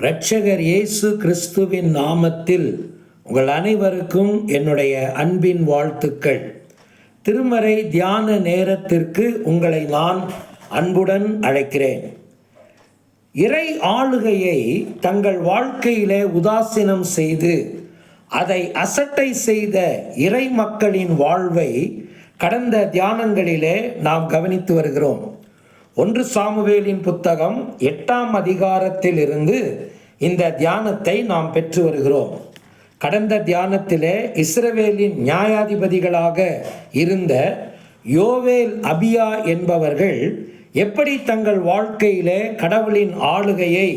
இரட்சகர் இயேசு கிறிஸ்துவின் நாமத்தில் உங்கள் அனைவருக்கும் என்னுடைய அன்பின் வாழ்த்துக்கள். திருமறை தியான நேரத்திற்கு உங்களை நான் அன்புடன் அழைக்கிறேன். இறை ஆளுகையை தங்கள் வாழ்க்கையிலே உதாசீனம் செய்து அதை அசட்டை செய்த இறை மக்களின் வாழ்வை கடந்த தியானங்களிலே நாம் கவனித்து வருகிறோம். ஒன்று சாமுவேலின் புத்தகம் எட்டாம் அதிகாரத்தில் இருந்து இந்த தியானத்தை நாம் பெற்று வருகிறோம். கடந்த தியானத்திலே இஸ்ரவேலின் நியாயாதிபதிகளாக இருந்த யோவேல் அபியா என்பவர்கள் எப்படி தங்கள் வாழ்க்கையிலே கடவுளின் ஆளுகையை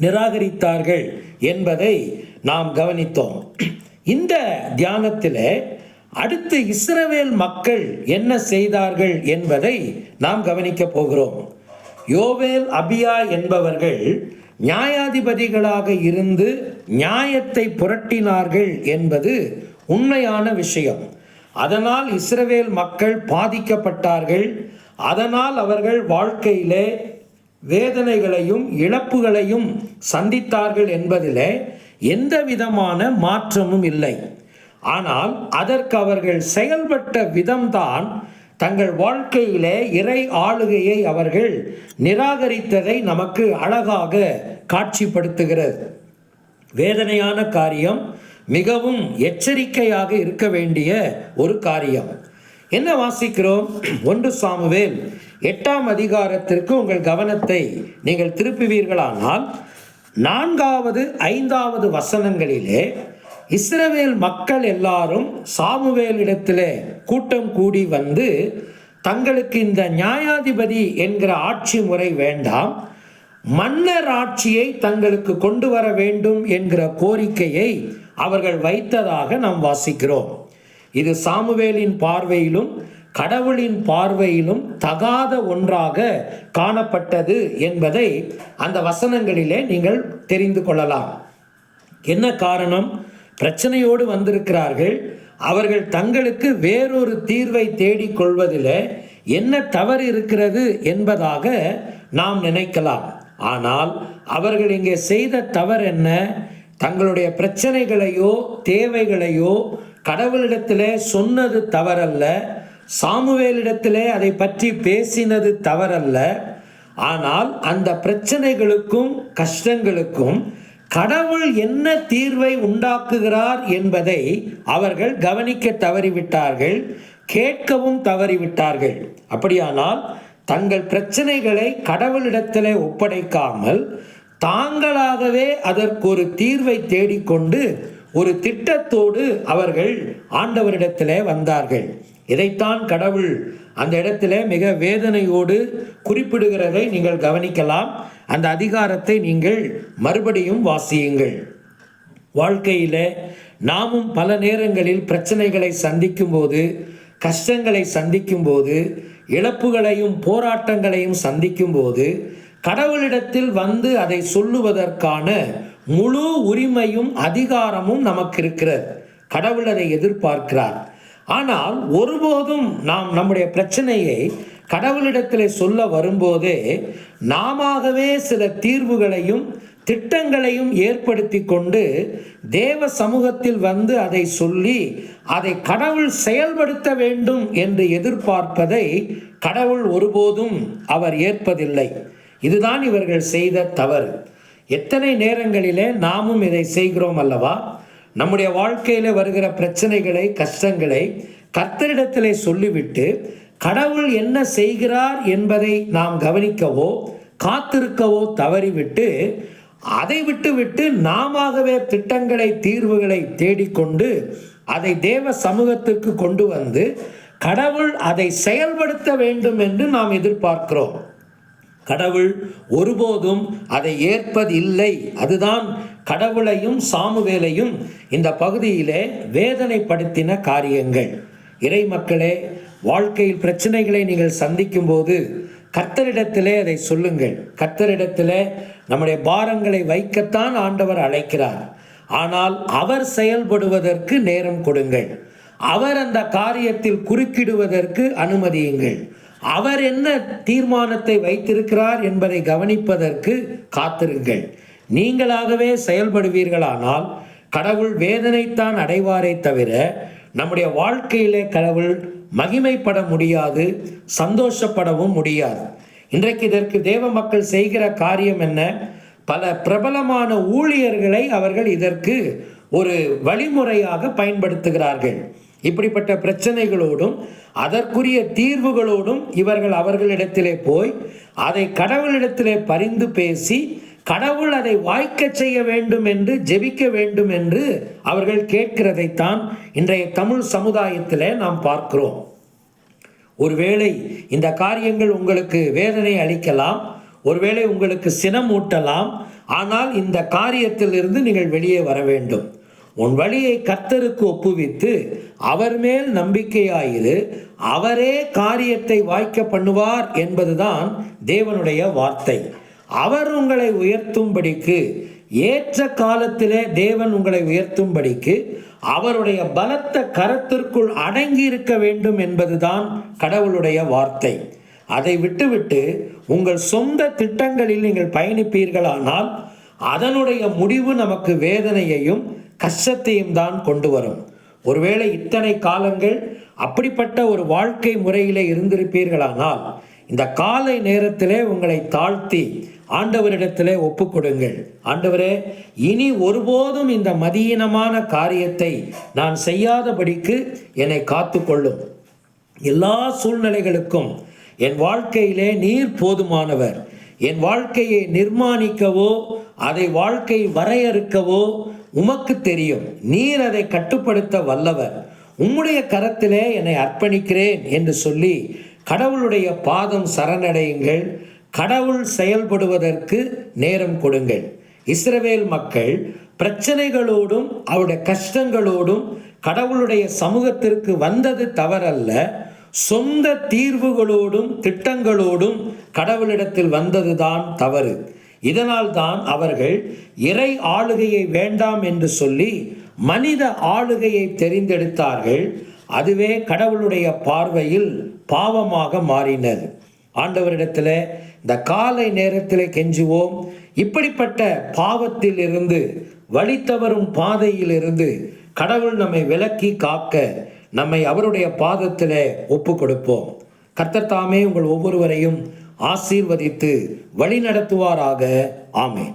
நிராகரித்தார்கள் என்பதை நாம் கவனித்தோம். இந்த தியானத்திலே அடுத்து இஸ்ரவேல் மக்கள் என்ன செய்தார்கள் என்பதை நாம் கவனிக்கப் போகிறோம். யோவேல் அபியா என்பவர்கள் நியாயாதிபதிகளாக இருந்து நியாயத்தை புரட்டினார்கள் என்பது உண்மையான விஷயம். அதனால் இஸ்ரவேல் மக்கள் பாதிக்கப்பட்டார்கள். அதனால் அவர்கள் வாழ்க்கையிலே வேதனைகளையும் இழப்புகளையும் சந்தித்தார்கள் என்பதிலே எந்த விதமான மாற்றமும் இல்லை. ஆனால் அதற்கு அவர்கள் செயல்பட்ட விதம்தான் தங்கள் வாழ்க்கையிலே இறை ஆளுகையை அவர்கள் நிராகரித்ததை நமக்கு அழகாக காட்சிப்படுத்துகிறது. வேதனையான காரியம் மிகவும் எச்சரிக்கையாக இருக்க வேண்டிய ஒரு காரியம். என்ன வாசிக்கிறோம்? ஒன்று சாமுவேல் எட்டாம் அதிகாரத்திற்கு உங்கள் கவனத்தை நீங்கள் திருப்புவீர்களானால் நான்காவது ஐந்தாவது வசனங்களிலே இஸ்ரவேல் மக்கள் எல்லாரும் சாமுவேலிடத்திலே கூட்டம் கூடி வந்து தங்களுக்கு இந்த நியாயாதிபதி என்கிற ஆட்சி முறை வேண்டாம் மன்னர் ஆட்சியை தங்களுக்கு கொண்டு வர வேண்டும் என்கிற கோரிக்கையை அவர்கள் வைத்ததாக நாம் வாசிக்கிறோம். இது சாமுவேலின் பார்வையிலும் கடவுளின் பார்வையிலும் தகாத ஒன்றாக காணப்பட்டது என்பதை அந்த வசனங்களிலே நீங்கள் தெரிந்து கொள்ளலாம். என்ன காரணம்? பிரச்சனையோடு வந்திருக்கிறார்கள். அவர்கள் தங்களுக்கு வேறொரு தீர்வை தேடிக் கொள்வதில் என்ன தவறு இருக்கிறது என்பதாக நாம் நினைக்கலாம். ஆனால் அவர்கள் இங்கே செய்த தவறு என்ன? தங்களுடைய பிரச்சனைகளையோ தேவைகளையோ கடவுளிடத்திலே சொன்னது தவறல்ல. சாமுவேலிடத்திலே அதை பற்றி பேசினது தவறல்ல. ஆனால் அந்த பிரச்சனைகளுக்கும் கஷ்டங்களுக்கும் கடவுள் என்ன தீர்வை உண்டாக்குகிறார் என்பதை அவர்கள் கவனிக்க தவறிவிட்டார்கள் கேட்கவும் தவறிவிட்டார்கள். அப்படியானால் தங்கள் பிரச்சனைகளை கடவுளிடத்திலே ஒப்படைக்காமல் தாங்களாகவே அதற்கு ஒரு தீர்வை தேடிக்கொண்டு ஒரு திட்டத்தோடு அவர்கள் ஆண்டவரிடத்திலே வந்தார்கள். இதைத்தான் கடவுள் அந்த இடத்துல மிக வேதனையோடு குறிப்பிடுகிறதை நீங்கள் கவனிக்கலாம். அந்த அதிகாரத்தை நீங்கள் மறுபடியும் வாசியுங்கள். வாழ்க்கையில் நாமும் பல நேரங்களில் பிரச்சனைகளை சந்திக்கும் போது கஷ்டங்களை சந்திக்கும் போது இழப்புகளையும் போராட்டங்களையும் சந்திக்கும் போது கடவுளிடத்தில் வந்து அதை சொல்லுவதற்கான முழு உரிமையும் அதிகாரமும் நமக்கு இருக்கிறது. கடவுள் அதை எதிர்பார்க்கிறார். ஆனால் ஒருபோதும் நாம் நம்முடைய பிரச்சனையை கடவுளிடத்தில் சொல்ல வரும்போதே நாமவே சில தீர்வுகளையும் திட்டங்களையும் ஏற்படுத்தி கொண்டு தேவ சமூகத்தில் வந்து அதை சொல்லி அதை கடவுள் செயல்படுத்த வேண்டும் என்று எதிர்பார்ப்பதை கடவுள் ஒருபோதும் அவர் ஏற்பதில்லை. இதுதான் இவர்கள் செய்த தவறு. எத்தனை நேரங்களிலே நாமும் இதை செய்கிறோம் அல்லவா? நம்முடைய வாழ்க்கையில் வருகிற பிரச்சனைகளை கஷ்டங்களை கர்த்தரிடத்திலே சொல்லிவிட்டு கடவுள் என்ன செய்கிறார் என்பதை நாம் கவனிக்கவோ காத்திருக்கவோ தவறிவிட்டு அதை விட்டுவிட்டு நாமவே திட்டங்களை தீர்வுகளை தேடிக்கொண்டு அதை தேவ சமூகத்துக்கு கொண்டு வந்து கடவுள் அதை செயல்படுத்த வேண்டும் என்று நாம் எதிர்பார்க்கிறோம். கடவுள் ஒருபோதும் அதை ஏற்பதில்லை. அதுதான் கடவுளையும் சாமுவேலையும் இந்த பகுதியிலே வேதனைப்படுத்தின காரியங்கள். இறை மக்களே வாழ்க்கையில் பிரச்சனைகளை நீங்கள் சந்திக்கும் போது கர்த்தரிடத்திலே அதை சொல்லுங்கள். கர்த்தரிடத்திலே நம்முடைய பாரங்களை வைக்கத்தான் ஆண்டவர் அழைக்கிறார். ஆனால் அவர் செயல்படுவதற்கு நேரம் கொடுங்கள். அவர் அந்த காரியத்தில் குறுக்கிடுவதற்கு அனுமதியுங்கள். அவர் என்ன தீர்மானத்தை வைத்திருக்கிறார் என்பதை கவனிப்பதற்கு காத்திருங்கள். நீங்களாகவே செயல்படுவீர்களானால் கடவுள் வேதனைத்தான் அடைவாரே தவிர நம்முடைய வாழ்க்கையிலே கடவுள் மகிமைப்பட முடியாது சந்தோஷப்படவும் முடியாது. இன்றைக்கு இதற்கு தேவ மக்கள் செய்கிற காரியம் என்ன? பல பிரபலமான ஊழியர்களை அவர்கள் இதற்கு ஒரு வழிமுறையாக பயன்படுத்துகிறார்கள். இப்படிப்பட்ட பிரச்சனைகளோடும் அதற்குரிய தீர்வுகளோடும் இவர்கள் அவர்களிடத்திலே போய் அதை கடவுளிடத்திலே பரிந்து பேசி கடவுள் அதை வாய்க்க செய்ய வேண்டும் என்று ஜெபிக்க வேண்டும் என்று அவர்கள் கேட்கிறதைத்தான் இன்றைய தமிழ் சமுதாயத்திலே நாம் பார்க்கிறோம். ஒருவேளை இந்த காரியங்கள் உங்களுக்கு வேதனை அளிக்கலாம் ஒருவேளை உங்களுக்கு சினம் ஊட்டலாம் ஆனால் இந்த காரியத்திலிருந்து நீங்கள் வெளியே வர வேண்டும். உன் வழியை கர்த்தருக்கு ஒப்புவித்து அவர் மேல் நம்பிக்கையாயிரு அவரே காரியத்தை வாய்க்க பண்ணுவார் என்பதுதான் தேவனுடைய வார்த்தை. அவர் உங்களை உயர்த்தும்படிக்கு ஏற்ற காலத்திலே தேவன் உங்களை உயர்த்தும்படிக்கு அவருடைய பலத்த கரத்திற்குள் அடங்கி இருக்க வேண்டும் என்பதுதான் கடவுளுடைய வார்த்தை. அதை விட்டுவிட்டு உங்கள் சொந்த திட்டங்களில் நீங்கள் பயணிப்பீர்களானால் அதனுடைய முடிவு நமக்கு வேதனையையும் கஷ்டத்தையும் தான் கொண்டு வரும். ஒருவேளை இத்தனை காலங்கள் அப்படிப்பட்ட ஒரு வாழ்க்கை முறையிலே இருந்திருப்பீர்களானால் இந்த காலை நேரத்திலே உங்களை தாழ்த்தி ஆண்டவரிடத்திலே ஒப்புக்கொடுங்கள். ஆண்டவரே இனி ஒருபோதும் இந்த மதியீனமான காரியத்தை நான் செய்யாதபடிக்கு என்னை காத்துக்கொள்ளும். எல்லா சூழ்நிலைகளுக்கும் என் வாழ்க்கையிலே நீர் போதுமானவர். என் வாழ்க்கையை நிர்மாணிக்கவோ அதை வாழ்க்கை வரையறுக்கவோ உமக்கு தெரியும். நீர் அதை கட்டுப்படுத்த வல்லவர். உம்முடைய கரத்திலே என்னை அர்ப்பணிக்கிறேன் என்று சொல்லி கடவுளுடைய பாதம் சரணடையுங்கள் கடவுள் செயல்படுவதற்கு நேரம் கொடுங்கள். இஸ்ரவேல் மக்கள் பிரச்சனைகளோடும் அவருடைய கஷ்டங்களோடும் கடவுளுடைய சமூகத்திற்கு வந்தது தவறல்ல. சொந்த தீர்வுகளோடும் திட்டங்களோடும் கடவுளிடத்தில் வந்ததுதான் தவறு. இதனால் தான் அவர்கள் இறை ஆளுகையை வேண்டாம் என்று சொல்லி மனித ஆளுகையை தெரிந்தெடுத்தார்கள். அதுவே கடவுளுடைய பார்வையில் பாவமாக மாறினது. ஆண்டவரிடத்தில் இந்த காலை நேரத்தில் கெஞ்சுவோம். இப்படிப்பட்ட பாவத்தில் இருந்து வழி தவறும் பாதையிலிருந்து கடவுள் நம்மை விலக்கி காக்க நம்மை அவருடைய பாதத்தில் ஒப்பு கொடுப்போம் கர்த்தத்தாமே உங்கள் ஒவ்வொருவரையும் ஆசீர்வதித்து வழி நடத்துவாராக. ஆமேன்.